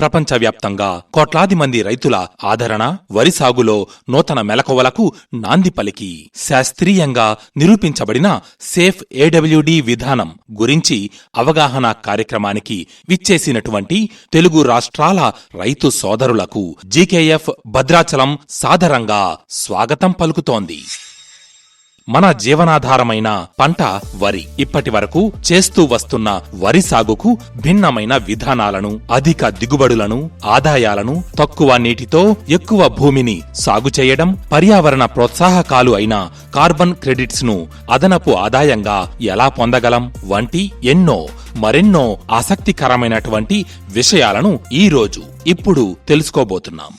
ప్రపంచవ్యాప్తంగా కోట్లాది మంది రైతుల ఆదరణ వరి సాగులో నూతన మెలకువలకు నాంది పలికి. శాస్త్రీయంగా నిరూపించబడిన సేఫ్ ఏడబ్ల్యూడి విధానం గురించి అవగాహన కార్యక్రమానికి విచ్చేసినటువంటి తెలుగు రాష్ట్రాల రైతు సోదరులకు జీకేఎఫ్ భద్రాచలం సాదరంగా స్వాగతం పలుకుతోంది. మన జీవనాధారమైన పంట వరి. ఇప్పటి వరకు చేస్తూ వస్తున్న వరి సాగుకు భిన్నమైన విధానాలను అధిక దిగుబడులను ఆదాయాలను తక్కువ నీటితో ఎక్కువ భూమిని సాగు చేయడం పర్యావరణ ప్రోత్సాహకాలు అయిన కార్బన్ క్రెడిట్స్ను అదనపు ఆదాయంగా ఎలా పొందగలం వంటి ఎన్నో మరెన్నో ఆసక్తికరమైనటువంటి విషయాలను ఈ రోజు ఇప్పుడు తెలుసుకోబోతున్నాం.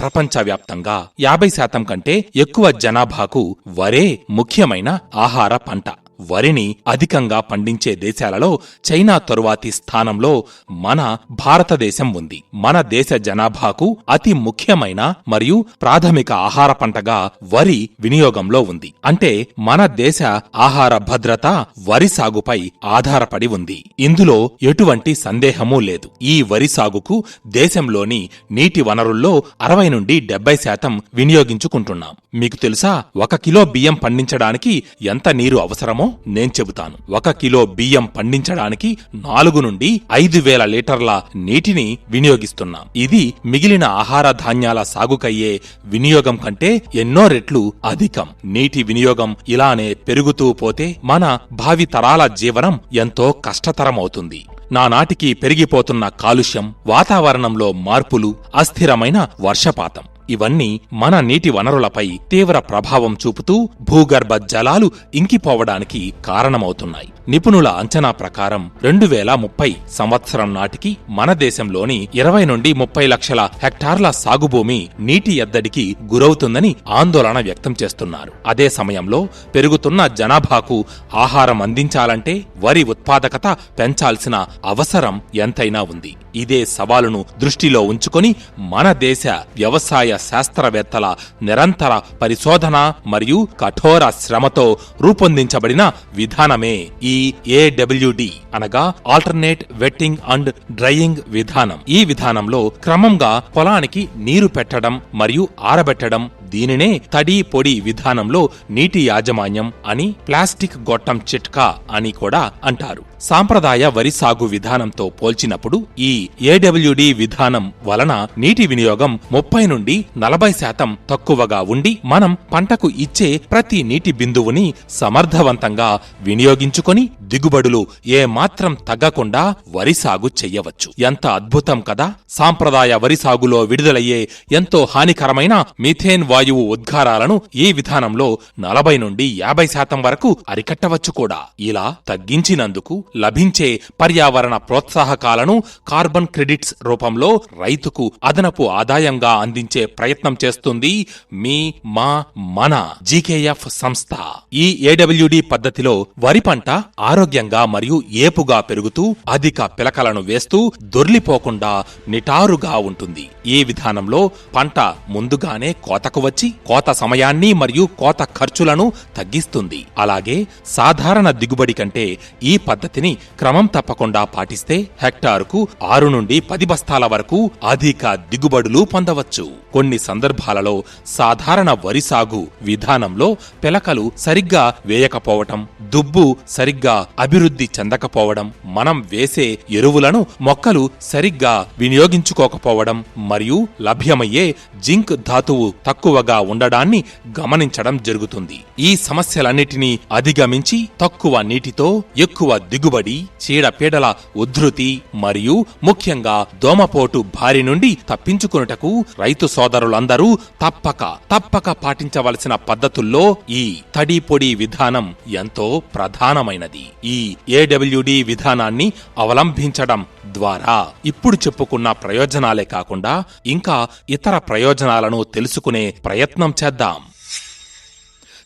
ప్రపంచవ్యాప్తంగా యాభై శాతం కంటే ఎక్కువ జనాభాకు వరే ముఖ్యమైన ఆహార పంట. వరిని అధికంగా పండించే దేశాలలో చైనా తరువాతి స్థానంలో మన భారతదేశం ఉంది. మన దేశ జనాభాకు అతి ముఖ్యమైన మరియు ప్రాథమిక ఆహార పంటగా వరి వినియోగంలో ఉంది. అంటే మన దేశ ఆహార భద్రత వరి సాగుపై ఆధారపడి ఉంది. ఇందులో ఎటువంటి సందేహమూ లేదు. ఈ వరి సాగుకు దేశంలోని నీటి వనరుల్లో అరవై నుండి డెబ్బై శాతం వినియోగించుకుంటున్నాం. మీకు తెలుసా ఒక కిలో బియ్యం పండించడానికి ఎంత నీరు అవసరమో? నేను చెబుతాను. ఒక కిలో బియ్యం పండించడానికి నాలుగు నుండి ఐదు వేల లీటర్ల నీటిని వినియోగిస్తున్నాం. ఇది మిగిలిన ఆహార ధాన్యాల సాగుకయ్యే వినియోగం కంటే ఎన్నో రెట్లు అధికం. నీటి వినియోగం ఇలానే పెరుగుతూ పోతే మన భావి తరాల జీవనం ఎంతో కష్టతరమవుతుంది. నానాటికి పెరిగిపోతున్న కాలుష్యం వాతావరణంలో మార్పులు అస్థిరమైన వర్షపాతం. ఇవన్నీ మన నీటి వనరులపై తీవ్ర ప్రభావం చూపుతూ భూగర్భ జలాలు ఇంకిపోవడానికి కారణమవుతున్నాయి. నిపుణుల అంచనా ప్రకారం రెండు వేల ముప్పై సంవత్సరం నాటికి మన దేశంలోని ఇరవై నుండి ముప్పై లక్షల హెక్టార్ల సాగుభూమి నీటి ఎద్దడికి గురవుతుందని ఆందోళన వ్యక్తం చేస్తున్నారు. అదే సమయంలో పెరుగుతున్న జనాభాకు ఆహారం అందించాలంటే వరి ఉత్పాదకత పెంచాల్సిన అవసరం ఎంతైనా ఉంది. ఇదే సవాలును దృష్టిలో ఉంచుకొని మన దేశ వ్యవసాయ శాస్త్రవేత్తల నిరంతర పరిశోధన మరియు కఠోర శ్రమతో రూపొందించబడిన విధానమే ఈ ఏడబ్ల్యూడి అనగా ఆల్టర్నేట్ వెట్టింగ్ అండ్ డ్రైయింగ్ విధానం. ఈ విధానంలో క్రమంగా పొలానికి నీరు పెట్టడం మరియు ఆరబెట్టడం దీనినే తడి పొడి విధానంలో నీటి యాజమాన్యం అని ప్లాస్టిక్ గొట్టం చిట్కా అని కూడా అంటారు. సాంప్రదాయ వరి సాగు విధానంతో పోల్చినప్పుడు ఈ ఏడబ్ల్యూడి విధానం వలన నీటి వినియోగం ముప్పై నుండి నలభై శాతం తక్కువగా ఉండి మనం పంటకు ఇచ్చే ప్రతి నీటి బిందువుని సమర్థవంతంగా వినియోగించుకొని దిగుబడులు ఏమాత్రం తగ్గకుండా వరి సాగు చెయ్యవచ్చు. ఎంత అద్భుతం కదా! సాంప్రదాయ వరి సాగులో విడుదలయ్యే ఎంతో హానికరమైన మీథేన్ వాయువు ఉద్గారాలను ఈ విధానంలో నలభై నుండి యాభై శాతం వరకు అరికట్టవచ్చు కూడా. ఇలా తగ్గించినందుకు లభించే పర్యావరణ ప్రోత్సాహకాలను కార్బన్ క్రెడిట్స్ రూపంలో రైతుకు అదనపు ఆదాయంగా అందించే ప్రయత్నం చేస్తుంది మీ మా మన జీకేఎఫ్ సంస్థ. ఈ ఏడబ్ల్యూడి పద్ధతిలో వరి పంట ఆరోగ్యంగా మరియు ఏపుగా పెరుగుతూ అధిక పిలకలను వేస్తూ దొర్లిపోకుండా నిటారుగా ఉంటుంది. ఈ విధానంలో పంట ముందుగానే కోతకు వచ్చి కోత సమయాన్ని మరియు కోత ఖర్చులను తగ్గిస్తుంది. అలాగే సాధారణ దిగుబడి కంటే ఈ పద్ధతిని క్రమం తప్పకుండా పాటిస్తే హెక్టారుకు ఆరు నుండి పది బస్తాల వరకు అధిక దిగుబడులు పొందవచ్చు. కొన్ని సందర్భాలలో సాధారణ వరి సాగు విధానంలో పిలకలు సరిగ్గా వేయకపోవటం దుబ్బు సరిగ్గా అభివృద్ధి చెందకపోవడం మనం వేసే ఎరువులను మొక్కలు సరిగ్గా వినియోగించుకోకపోవడం మరియు లభ్యమయ్యే జింక్ ధాతువు తక్కువ తక్కువగా ఉండడాన్ని గమనించడం జరుగుతుంది. ఈ సమస్యలన్నిటినీ అధిగమించి తక్కువ నీటితో ఎక్కువ దిగుబడి చీడపీడల ఉధృతి మరియు ముఖ్యంగా దోమపోటు బారి నుండి తప్పించుకొనుటకు రైతు సోదరులందరూ తప్పక తప్పక పాటించవలసిన పద్ధతుల్లో ఈ తడి పొడి విధానం ఎంతో ప్రధానమైనది. ఈ ఏడబ్ల్యూడి విధానాన్ని అవలంబించడం ద్వారా ఇప్పుడు చెప్పుకున్న ప్రయోజనాలే కాకుండా ఇంకా ఇతర ప్రయోజనాలను తెలుసుకునే ప్రయత్నం చేద్దాం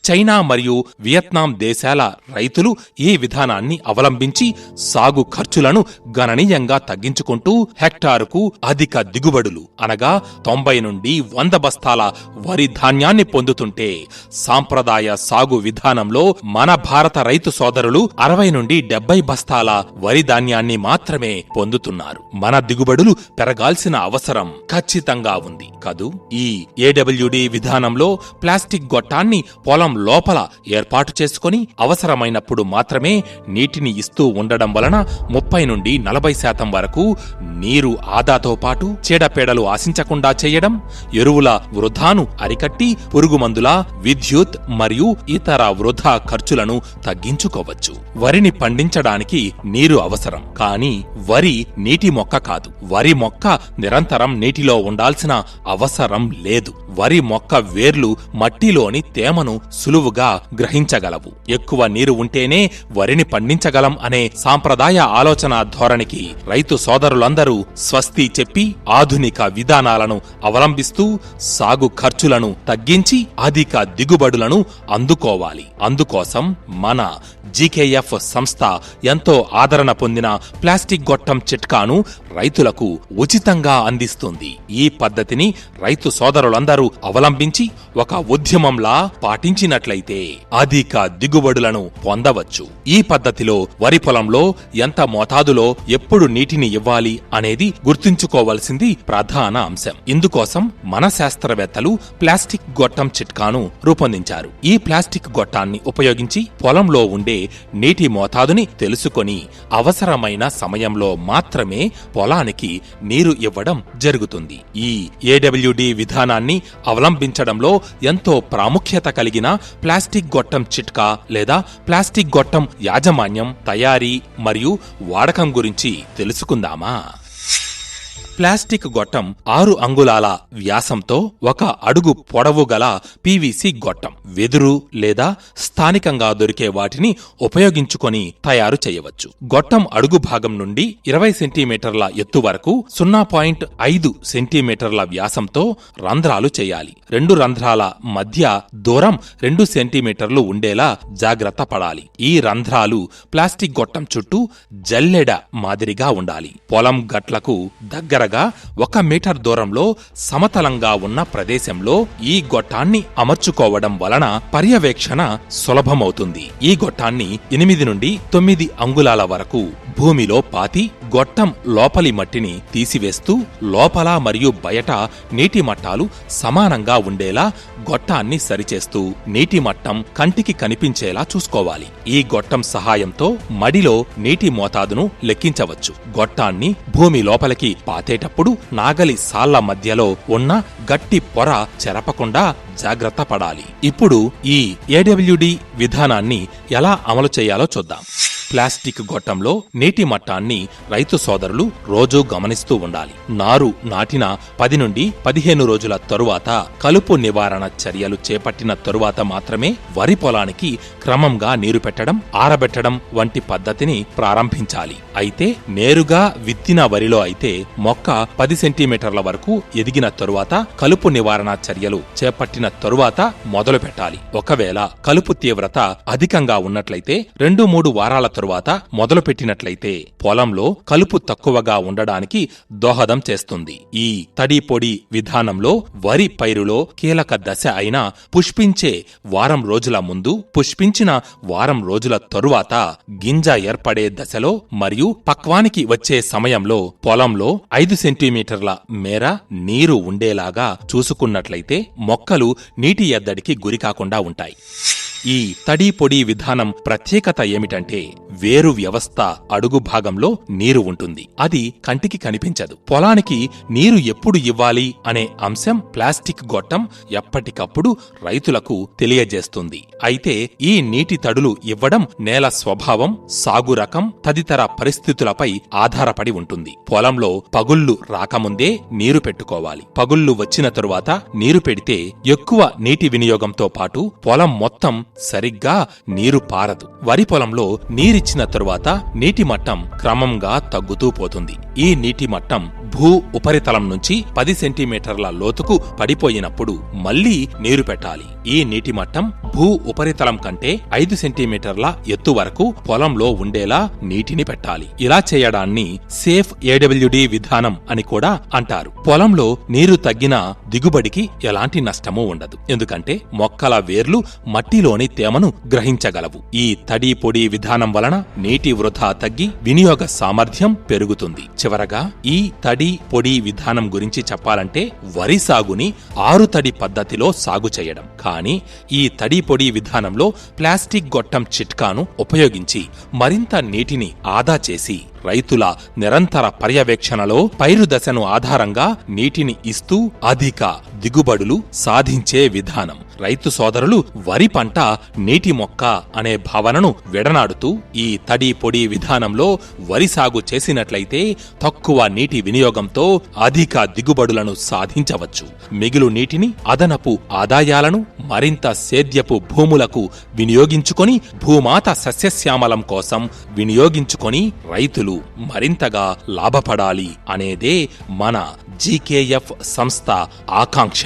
చైనా మరియు వియత్నాం దేశాల రైతులు ఈ విధానాన్ని అవలంబించి సాగు ఖర్చులను గణనీయంగా తగ్గించుకుంటూ హెక్టారుకు అధిక దిగుబడులు అనగా తొంభై నుండి వంద బస్తాల వరి ధాన్యాన్ని పొందుతుంటే సాంప్రదాయ సాగు విధానంలో మన భారత రైతు సోదరులు అరవై నుండి డెబ్బై బస్తాల వరి ధాన్యాన్ని మాత్రమే పొందుతున్నారు. మన దిగుబడులు పెరగాల్సిన అవసరం ఖచ్చితంగా ఉంది. కదూ? ఈ ఏడబ్ల్యూడి విధానంలో ప్లాస్టిక్ గొట్టాన్ని పొలం లోపల ఏర్పాటు చేసుకొని అవసరమైనప్పుడు మాత్రమే నీటిని ఇస్తూ ఉండడం వలన ముప్పై నుండి నలభై శాతం వరకు నీరు ఆదాతో పాటు చీడపీడలు ఆశించకుండా చేయడం ఎరువుల వృధాను అరికట్టి పురుగుమందుల విద్యుత్ మరియు ఇతర వృధా ఖర్చులను తగ్గించుకోవచ్చు. వరిని పండించడానికి నీరు అవసరం. కానీ వరి నీటి మొక్క కాదు. వరి మొక్క నిరంతరం నీటిలో ఉండాల్సిన అవసరం లేదు. వరి మొక్క వేర్లు మట్టిలోని తేమను సులువుగా గ్రహించగలవు. ఎక్కువ నీరు ఉంటేనే వరిని పండించగలం అనే సాంప్రదాయ ఆలోచన ధోరణికి రైతు సోదరులందరూ స్వస్తి చెప్పి ఆధునిక విధానాలను అవలంబిస్తూ సాగు ఖర్చులను తగ్గించి అధిక దిగుబడులను అందుకోవాలి. అందుకోసం మన జీకేఎఫ్ సంస్థ ఎంతో ఆదరణ పొందిన ప్లాస్టిక్ గొట్టం చిట్కాను రైతులకు ఉచితంగా అందిస్తుంది. ఈ పద్ధతిని రైతు సోదరులందరూ అవలంబించి ఒక ఉద్యమంలా పాటించినట్లయితే అధిక దిగుబడులను పొందవచ్చు. ఈ పద్ధతిలో వరి పొలంలో ఎంత మోతాదులో ఎప్పుడు నీటిని ఇవ్వాలి అనేది గుర్తుంచుకోవలసింది ప్రధాన అంశం. ఇందుకోసం మన శాస్త్రవేత్తలు ప్లాస్టిక్ గొట్టం చిట్కాను రూపొందించారు. ఈ ప్లాస్టిక్ గొట్టాన్ని ఉపయోగించి పొలంలో ఉండే నీటి మోతాదుని తెలుసుకొని అవసరమైన సమయంలో మాత్రమే పొలానికి నీరు ఇవ్వడం జరుగుతుంది. ఈ ఏడబ్ల్యూడి విధానాన్ని అవలంబించడంలో ఎంతో ప్రాముఖ్యత కలిగిన ప్లాస్టిక్ గొట్టం చిట్కా లేదా ప్లాస్టిక్ గొట్టం యాజమాన్యం తయారీ మరియు వాడకం గురించి తెలుసుకుందామా? ప్లాస్టిక్ గొట్టం ఆరు అంగుళాల వ్యాసంతో ఒక అడుగు పొడవు గల పీవీసీ గొట్టం. వెదురు లేదా స్థానికంగా దొరికే వాటిని ఉపయోగించుకొని తయారు చేయవచ్చు. గొట్టం అడుగు భాగం నుండి ఇరవై సెంటీమీటర్ల ఎత్తు వరకు సున్నా పాయింట్ ఐదు సెంటీమీటర్ల వ్యాసంతో రంధ్రాలు చేయాలి. రెండు రంధ్రాల మధ్య దూరం రెండు సెంటీమీటర్లు ఉండేలా జాగ్రత్త పడాలి. ఈ రంధ్రాలు ప్లాస్టిక్ గొట్టం చుట్టూ జల్లెడ మాదిరిగా ఉండాలి. పొలం గట్లకు దగ్గరగా ఒక మీటర్ దూరంలో సమతలంగా ఉన్న ప్రదేశంలో ఈ గొట్టాన్ని అమర్చుకోవడం వలన పర్యవేక్షణ సులభమవుతుంది. ఈ గొట్టాన్ని ఎనిమిది నుండి తొమ్మిది అంగుళాల వరకు భూమిలో పాతి గొట్టం లోపలి మట్టిని తీసివేస్తూ లోపల మరియు బయట నీటి మట్టాలు సమానంగా ఉండేలా గొట్టాన్ని సరిచేస్తూ నీటి మట్టం కంటికి కనిపించేలా చూసుకోవాలి. ఈ గొట్టం సహాయంతో మడిలో నీటి మోతాదును లెక్కించవచ్చు. గొట్టాన్ని భూమి లోపలికి పాతే పాతేటప్పుడు నాగలి సాళ్ళ మధ్యలో ఉన్న గట్టి పొర చెరపకుండా జాగ్రత్త పడాలి. ఇప్పుడు ఈ ఏడబ్ల్యూడి విధానాన్ని ఎలా అమలు చేయాలో చూద్దాం. ప్లాస్టిక్ గొట్టంలో నీటి మట్టాన్ని రైతు సోదరులు రోజూ గమనిస్తూ ఉండాలి. నారు నాటిన పది నుండి పదిహేను రోజుల తరువాత కలుపు నివారణ చర్యలు చేపట్టిన తరువాత మాత్రమే వరి పొలానికి క్రమంగా నీరు పెట్టడం ఆరబెట్టడం వంటి పద్ధతిని ప్రారంభించాలి. అయితే నేరుగా విత్తిన వరిలో అయితే మొక్క పది సెంటీమీటర్ల వరకు ఎదిగిన తరువాత కలుపు నివారణ చర్యలు చేపట్టిన తరువాత మొదలు పెట్టాలి ఒకవేళ కలుపు తీవ్రత అధికంగా ఉన్నట్లయితే రెండు మూడు వారాల తరువాత మొదలుపెట్టినట్లయితే పొలంలో కలుపు తక్కువగా ఉండడానికి దోహదం చేస్తుంది. ఈ తడి పొడి విధానంలో వరి పైరులో కీలక దశ అయిన పుష్పించే వారం రోజుల ముందు పుష్పించిన వారం రోజుల తరువాత గింజ ఏర్పడే దశలో మరియు పక్వానికి వచ్చే సమయంలో పొలంలో ఐదు సెంటీమీటర్ల మేర నీరు ఉండేలాగా చూసుకున్నట్లయితే మొక్కలు నీటి ఎద్దడికి గురికాకుండా ఉంటాయి. ఈ తడి పొడి విధానం ప్రత్యేకత ఏమిటంటే వేరు వ్యవస్థ అడుగు భాగంలో నీరు ఉంటుంది. అది కంటికి కనిపించదు. పొలానికి నీరు ఎప్పుడు ఇవ్వాలి అనే అంశం ప్లాస్టిక్ గొట్టం ఎప్పటికప్పుడు రైతులకు తెలియజేస్తుంది. అయితే ఈ నీటి తడులు ఇవ్వడం నేల స్వభావం సాగు రకం తదితర పరిస్థితులపై ఆధారపడి ఉంటుంది. పొలంలో పగుళ్ళు రాకముందే నీరు పెట్టుకోవాలి. పగుళ్ళు వచ్చిన తరువాత నీరు పెడితే ఎక్కువ నీటి వినియోగంతో పాటు పొలం మొత్తం సరిగ్గా నీరు పారదు. వరి పొలంలో నీరిచ్చిన తరువాత నీటి మట్టం క్రమంగా తగ్గుతూ పోతుంది. ఈ నీటి మట్టం భూ ఉపరితలం నుంచి పది సెంటీమీటర్ల లోతుకు పడిపోయినప్పుడు మళ్ళీ నీరు పెట్టాలి. ఈ నీటి మట్టం భూ ఉపరితలం కంటే ఐదు సెంటీమీటర్ల ఎత్తు వరకు పొలంలో ఉండేలా నీటిని పెట్టాలి. ఇలా చేయడాన్ని సేఫ్ ఏడబ్ల్యూడి విధానం అని కూడా అంటారు. పొలంలో నీరు తగ్గిన దిగుబడికి ఎలాంటి నష్టమూ ఉండదు. ఎందుకంటే మొక్కల వేర్లు మట్టిలోని తేమను గ్రహించగలవు. ఈ తడి పొడి విధానం వలన నీటి వృధా తగ్గి వినియోగ సామర్థ్యం పెరుగుతుంది. చివరగా ఈ తడి పొడి విధానం గురించి చెప్పాలంటే వరి సాగుని ఆరు తడి పద్ధతిలో సాగు చేయడం. కానీ ఈ తడి పొడి విధానంలో ప్లాస్టిక్ గొట్టం చిట్కాను ఉపయోగించి మరింత నీటిని ఆదా చేసి రైతుల నిరంతర పర్యవేక్షణలో పైరు దశను ఆధారంగా నీటిని ఇస్తూ అధిక దిగుబడులు సాధించే విధానం. రైతు సోదరులు వరి పంట నీటి మొక్క అనే భావనను విడనాడుతూ ఈ తడి పొడి విధానంలో వరి సాగు చేసినట్లయితే తక్కువ నీటి వినియోగంతో అధిక దిగుబడులను సాధించవచ్చు. మిగులు నీటిని అదనపు ఆదాయాలను మరింత సేద్యపు భూములకు వినియోగించుకొని భూమాత సస్యశ్యామలం కోసం వినియోగించుకొని రైతులు మరింతగా లాభపడాలి అనేదే మన జీకేఎఫ్ సంస్థ ఆకాంక్ష.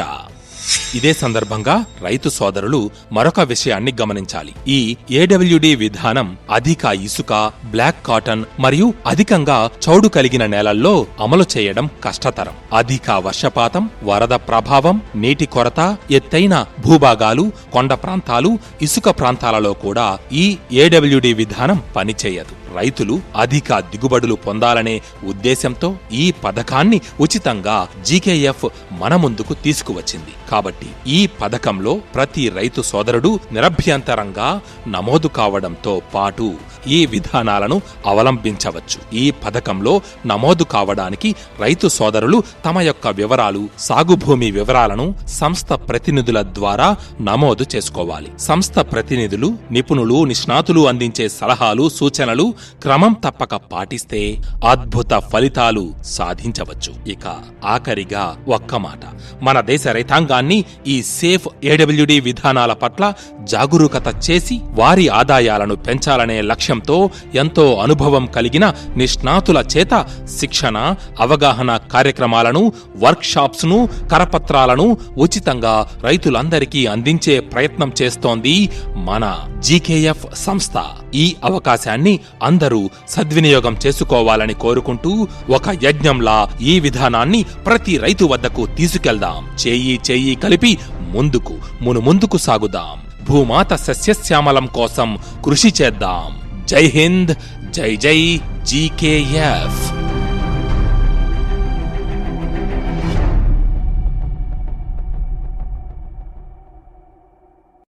ఇదే సందర్భంగా రైతు సోదరులు మరొక విషయాన్ని గమనించాలి. ఈ ఏడబ్ల్యూడి విధానం అధిక ఇసుక బ్లాక్ కాటన్ మరియు అధికంగా చౌడు కలిగిన నేలల్లో అమలు చేయడం కష్టతరం. అధిక వర్షపాతం వరద ప్రభావం నీటి కొరత ఎత్తైన భూభాగాలు కొండ ప్రాంతాలు ఇసుక ప్రాంతాలలో కూడా ఈ ఏడబ్ల్యూడి విధానం పనిచేయదు. రైతులు అధిక దిగుబడులు పొందాలనే ఉద్దేశంతో ఈ పథకాన్ని ఉచితంగా జీకేఎఫ్ మన ముందుకు తీసుకువచ్చింది. కాబట్టి ఈ పథకంలో ప్రతి రైతు సోదరుడు నిరభ్యంతరంగా నమోదు కావడంతో పాటు ఈ విధానాలను అవలంబించవచ్చు. ఈ పథకంలో నమోదు కావడానికి రైతు సోదరులు తమ యొక్క వివరాలు సాగు భూమి వివరాలను సంస్థ ప్రతినిధుల ద్వారా నమోదు చేసుకోవాలి. సంస్థ ప్రతినిధులు నిపుణులు నిష్ణాతులు అందించే సలహాలు సూచనలు క్రమం తప్పక పాటిస్తే అద్భుత ఫలితాలు సాధించవచ్చు. ఇక ఆఖరిగా ఒక్క మాట. మన దేశ రైతాంగాన్ని ఈ సేఫ్ ఏడబ్ల్యూడి విధానాల పట్ల జాగరూకత చేసి వారి ఆదాయాలను పెంచాలనే లక్ష్యం లక్ష్యంతో ఎంతో అనుభవం కలిగిన నిష్ణాతుల చేత శిక్షణ అవగాహన కార్యక్రమాలను వర్క్షాప్స్ను కరపత్రాలను ఉచితంగా రైతులందరికీ అందించే ప్రయత్నం చేస్తోంది మన జీకేఎఫ్ సంస్థ. ఈ అవకాశాన్ని అందరూ సద్వినియోగం చేసుకోవాలని కోరుకుంటూ ఒక యజ్ఞంలా ఈ విధానాన్ని ప్రతి రైతు వద్దకు తీసుకెళ్దాం. చేయి చేయి కలిపి ముందుకు మును ముందుకు సాగుదాం. భూమాత సస్యశ్యామలం కోసం కృషి చేద్దాం. जय हिंद जय जय जी के एफ़